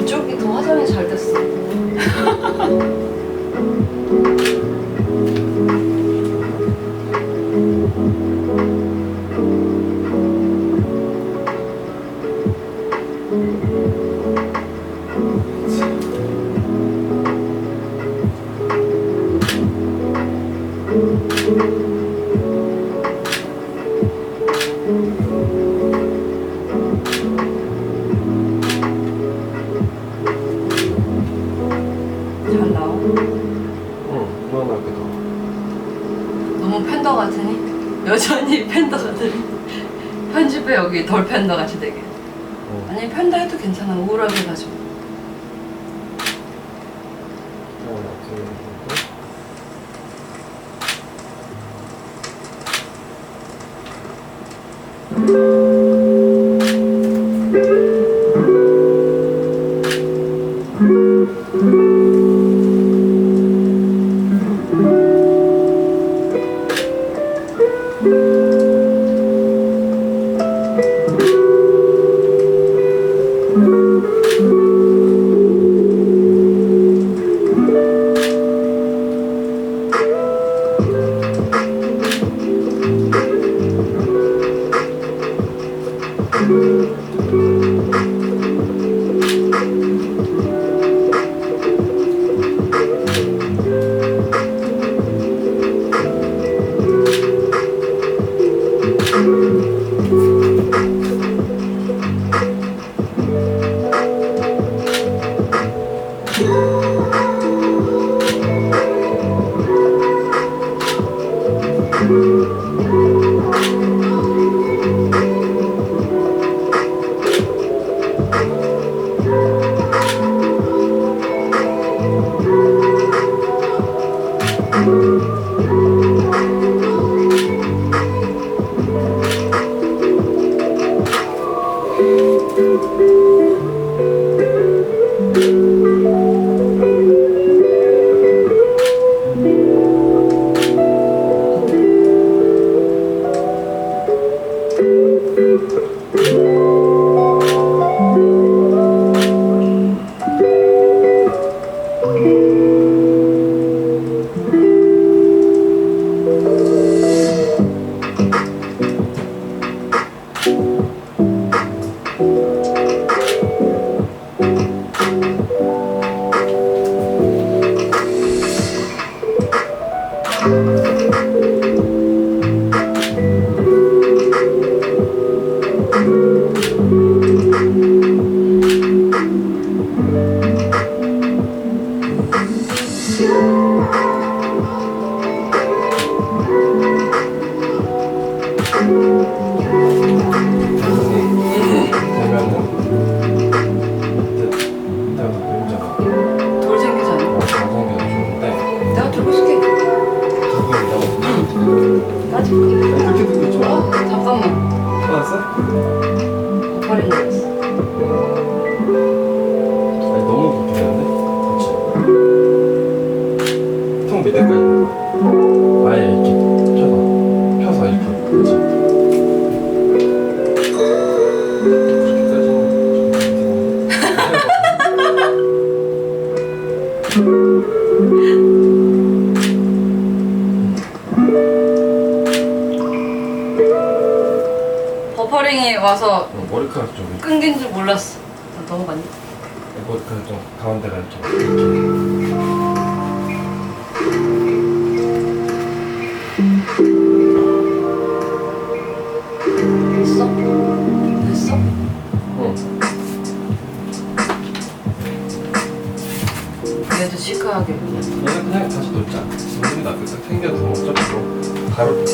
이쪽이 더 화장이 잘 됐어. 덜 팬더 같이 되게. 어. 아니 팬더 해도 괜찮아. 우울하게 가지고. 이렇게 해주 알았어? 버린 거였어. 아니 너무 되는데? 그치? 통 밑에까지 아예 이렇게 펴서 펴서 이렇게 그치? 그렇게까지는 버 퍼링이 와서 어, 머리카락 좀 끊긴 줄 몰랐어. 나 넘어갔니? 머리카락 좀 가운데가 좀 이렇게 됐어? 됐어? 응. 얘도 시크하게. 얘는 그냥 다시 놓자. 우리 놔뒀다. 챙겨두고 어차피 뭐 바로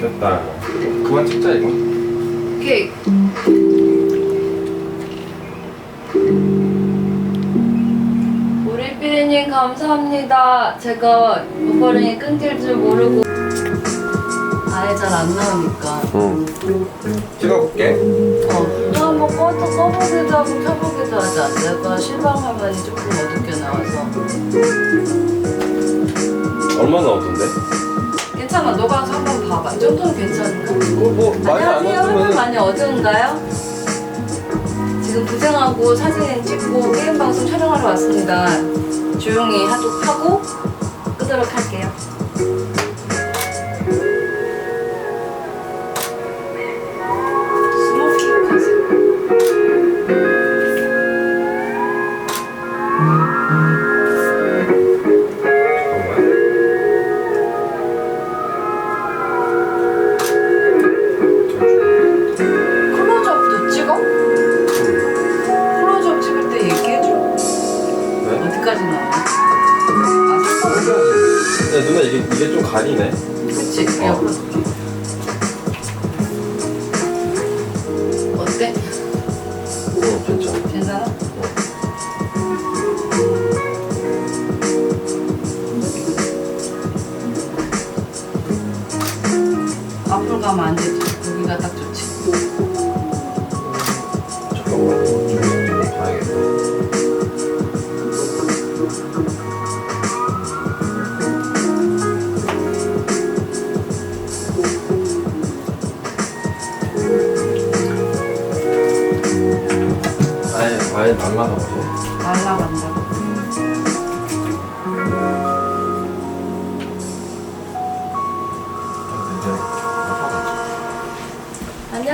됐다. 그만 찍자 이거. 오케이. 감사합니다. 제가 목걸이 끊길 줄 모르고 아예 잘 안 나오니까 응. 찍어볼게. 어, 또 한번 꺼서 꺼보기도 하고 켜보기도 하자. 내가 실방 화면이 조금 어둡게 나와서 얼마나 어떤데? 괜찮아. 너가 한번 봐봐. 이 정도는 괜찮은가? 그거 뭐 많이 안 안녕하세요. 화면 어두면 많이 어두운가요? 지금 부장하고 사진 찍고 게임 방송 촬영하러 왔습니다. 조용히 하도록 하고 끄도록 할게요. 누나 이게 이게 좀 가리네. 그치? 어. 옆으로. 어때? 응 괜찮아. 괜찮아? 앞으로 가면 안 되지. 여기가 딱 좋지. 잠깐만.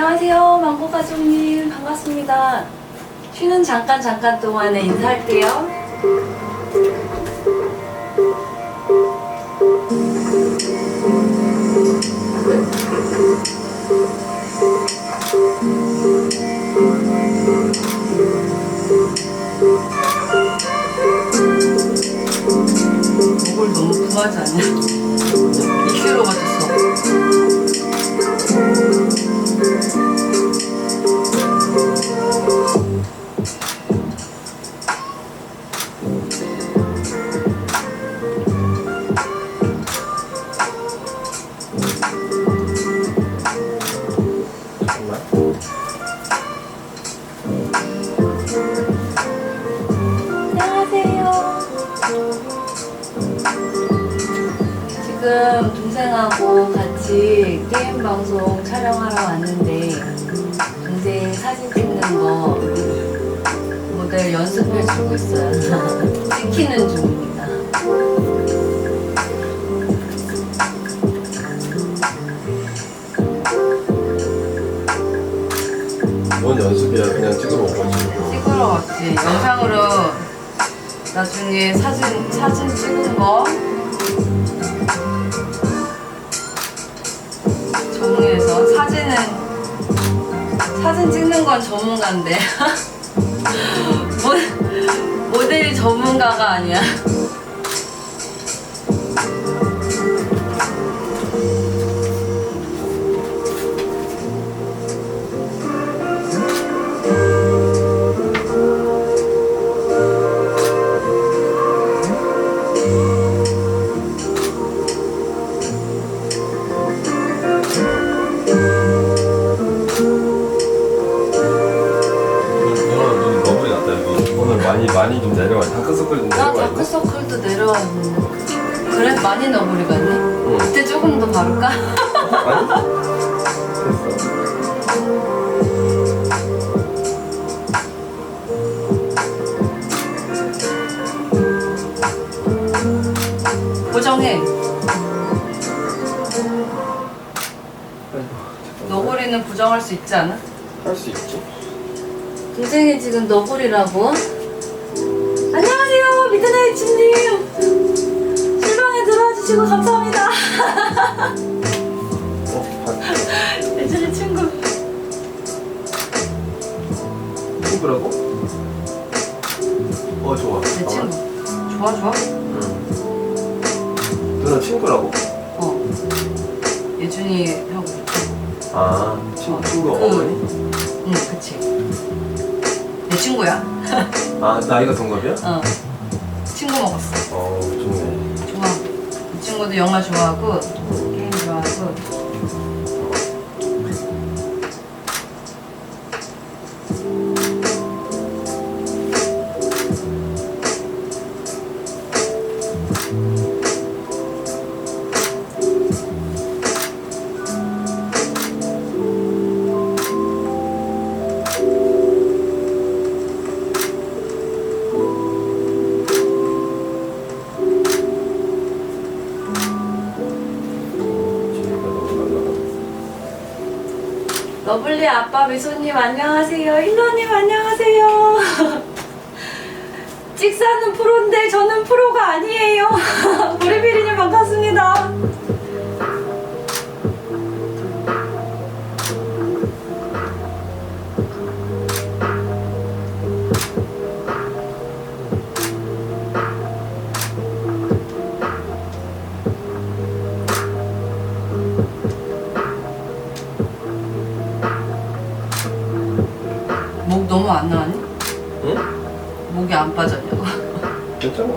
안녕하세요. 망고 가족님. 반갑습니다. 쉬는 잠깐 잠깐 동안에 인사할게요. 목을 너무 부하지 않냐? 안녕하세요. 지금 동생하고 같이 게임 방송 촬영하러 왔는데 동생 사진 찍는 거 모델 연습해 주고 있어요. 찍히는 중 연습이야 그냥 찍으러 온 거지. 찍으러 왔지. 영상으로 나중에 사진 사진 찍은 거 정리해서 사진은 사진 찍는 건 전문가인데 모, 모델이 전문가가 아니야. 수 있지 않아? 할 수 있지. 동생이 지금 너구리라고? 안녕하세요 미드나이츠 친구, 어, 어머니? 응 그치. 내 친구야. 아, 나이가 동갑이야? 어. 친구 먹었어. 어, 좋네. 좋아. 이 친구도 영화 좋아하고 게임 좋아하고 러블리 아빠 미소님 안녕하세요. 힐러님 안녕하세요. 찍사는 프로인데 저는 프로가 아니에요. 보리비리님 반갑습니다. 안 나왔니? 응? 목이 안 빠졌냐고. 괜찮아.